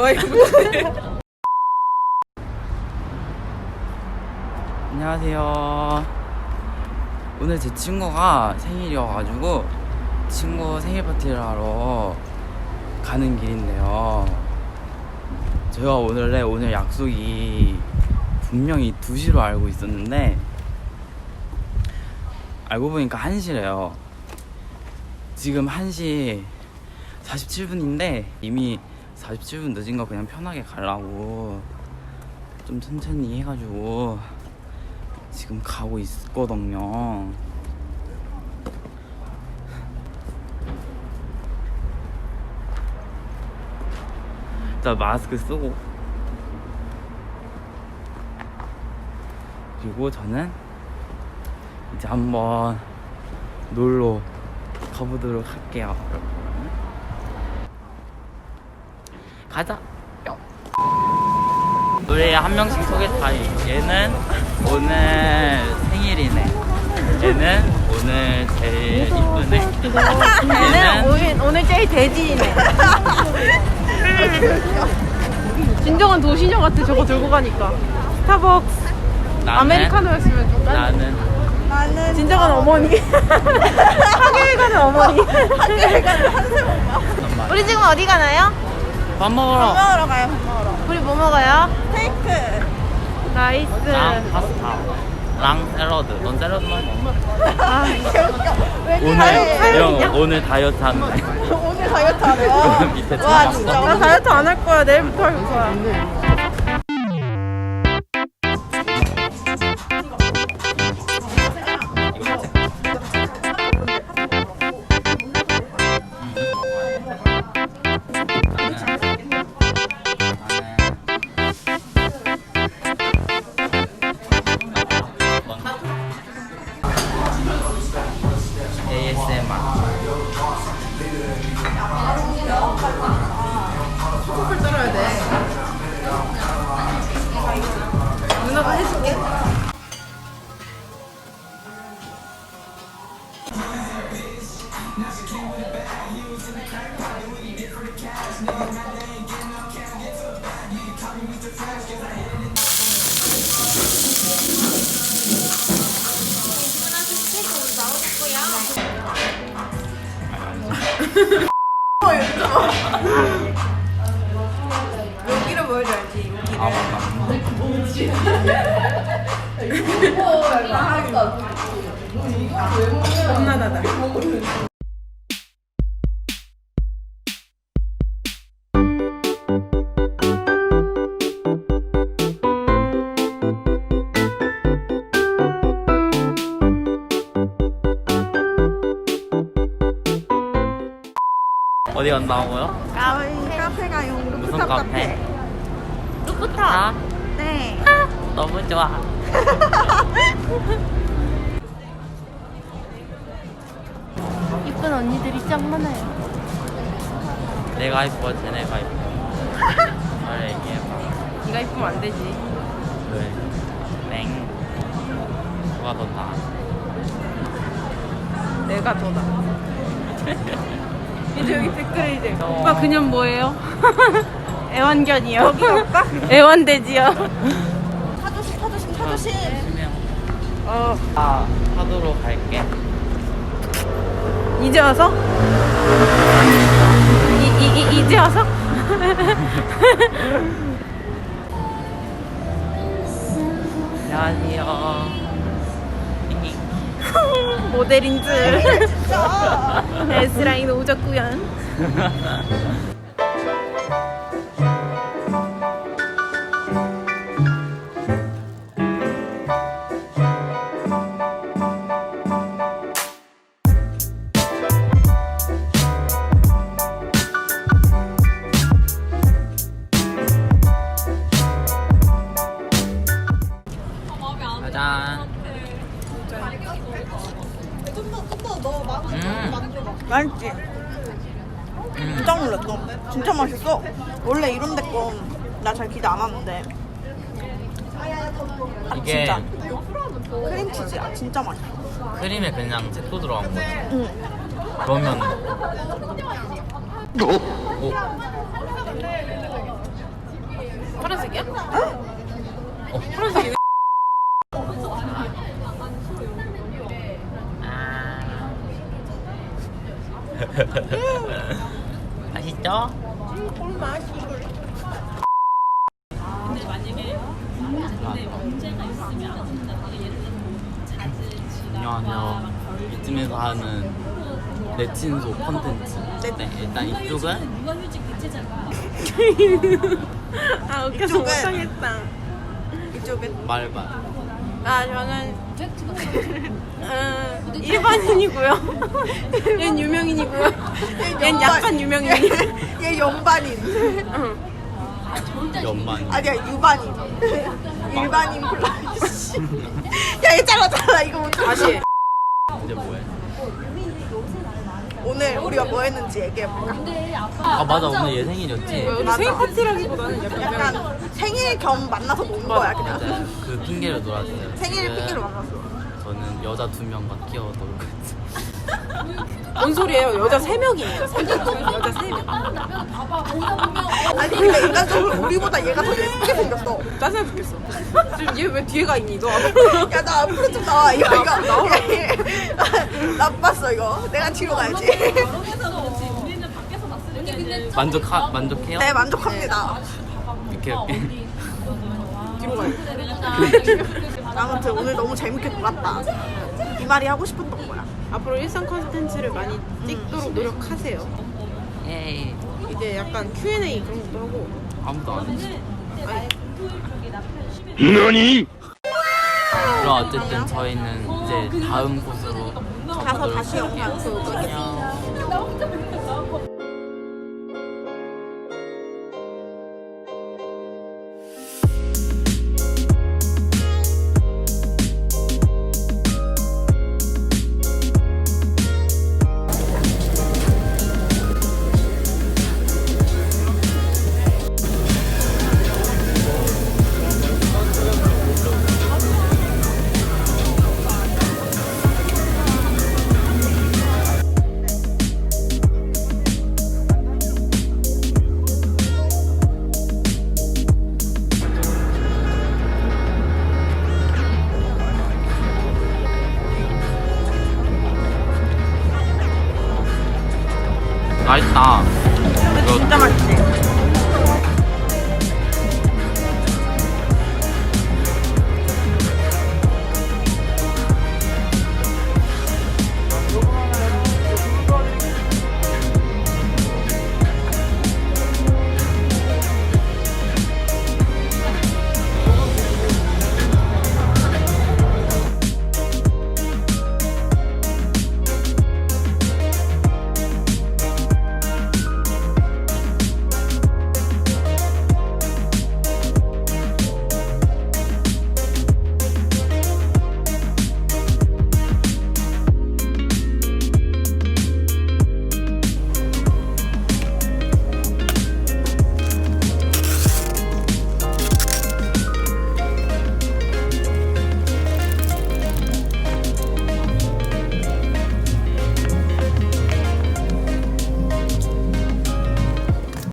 좋아요. 안녕하세요. 오늘 제 친구가 생일이어가지고 친구 생일 파티를 하러 가는 길인데요. 제가 원래 오늘 약속이 분명히 2시로 알고 있었는데 알고 보니까 1시래요. 지금 1시 47분인데 이미 47분 늦은 거 그냥 편하게 가려고 좀 천천히 해가지고 지금 가고 있거든요. 일단 마스크 쓰고 그리고 저는 이제 한번 놀러 가보도록 할게요, 여러분. 가자. 뿅. 우리 한 명씩 소개 다 해. 얘는 오늘 생일이네. 얘는 오늘 제일 이쁘네. 얘는 오늘, 오늘 제일 돼지이네. 진정한 도시녀 같아, 저거 들고 가니까. 스타벅스. 나는 아메리카노였으면 좀 딴. 나는 나는. 진정한 어머니. 학교에 가는 어머니. 학교에 가는 잠깐만. 우리 지금 어디 가나요? 밥 먹으러 먹으러 가요, 밥 먹으러. 우리 뭐 먹어요? 스테이크. 나이스. 랑 파스타 랑 샐러드. 넌 샐러드만 먹어. 아, 오늘 다이어트 형 오늘 다이어트 하는데. 오늘 다이어트? 밑에 와. 진짜 나 다이어트 안 할 거야 내일부터 할 거야 여기를 보여줘야지 아 맞다. 험난하다 어디 간다고요? 저희 카페 가요 무슨 카페? 루프탑 네 너무 좋아. 이쁜 언니들이 짱 많아요 내가 이뻐, 쟤네가 이뻐. 말 얘기해봐. 네가 이쁘면 안 되지 왜? 땡. 누가 더 나아? 내가 더다 이제 여기 댓글에 이제 어. 오빠 그냥 뭐예요? 애완견이요 여기 오빠? 애완돼지요 타조심 타조심 타조심 조심해요. 어 아, 파도로 갈게. 이제 와서? 이, 이, 이, 이제 와서? 안녕하세요. 모델인 줄. S라인 오졌구요 맛있지? 음. 진짜 놀랐어. 진짜 맛있어. 원래 이런 데 거 나 잘 기대 안 하는데. 아, 이게 진짜. 크림치즈 야. 진짜 맛있어. 크림에 그냥 잼도 들어간 거지. 응. 그러면 오. 파란색이야? 어. 파란색이네. 맛있죠? 안녕하세요. 이쯤에서 하는 내 친소 컨텐츠. 네, 일단 이쪽은 아 웃겨서 이쪽은- 못하겠다. 이쪽은 말발. 아 저는 음, 일반인이고요. 얜 유명인이고요. 얜 약간 유명인. 얘 연반인. 응. 연반이. 아니야 유반인. 일반인 플라이씨. 야얘 잘라 잘라 이거 못 다시. 이제 뭐해? 오늘 우리가 뭐 했는지 얘기해볼까? 아 맞아 오늘 얘 생일이었지. 우리 생일 파티라기보다는 약간 생일 겸 만나서 논 거야 그냥. 맞아요. 그 핑계를 놀았어요. 생일 핑계로 만났어. 저는 여자 두 명과 끼어 놀고 있어요. 뭔 소리예요? 여자 세 명이에요. 여자 세 명. 아니 근데 인간적으로 우리보다 얘가 더 예쁘게 생겼어. 짜증나 죽겠어. 지금 얘 왜 뒤에 가 있니? 너 앞으로. 야 나 앞으로 좀 나와 이거 이거 나와. 나빴어 이거 내가 뒤로 가야지 만족하 만족해요? 네 만족합니다 이렇게 이렇게. 뒤로 가요. 아무튼 오늘 너무 재밌게 놀았다 이 말이 하고 싶었던 거야 앞으로 일상 컨텐츠를 많이 찍도록 노력하세요. 에이 이제 약간 Q&A 그런 것도 하고. 아무도 안 했어. 너니? 그럼 어쨌든 저희는 이제 다음 곳으로 가서 다시 영상 보고 안녕. 맛있다. 이거 진짜 맛있어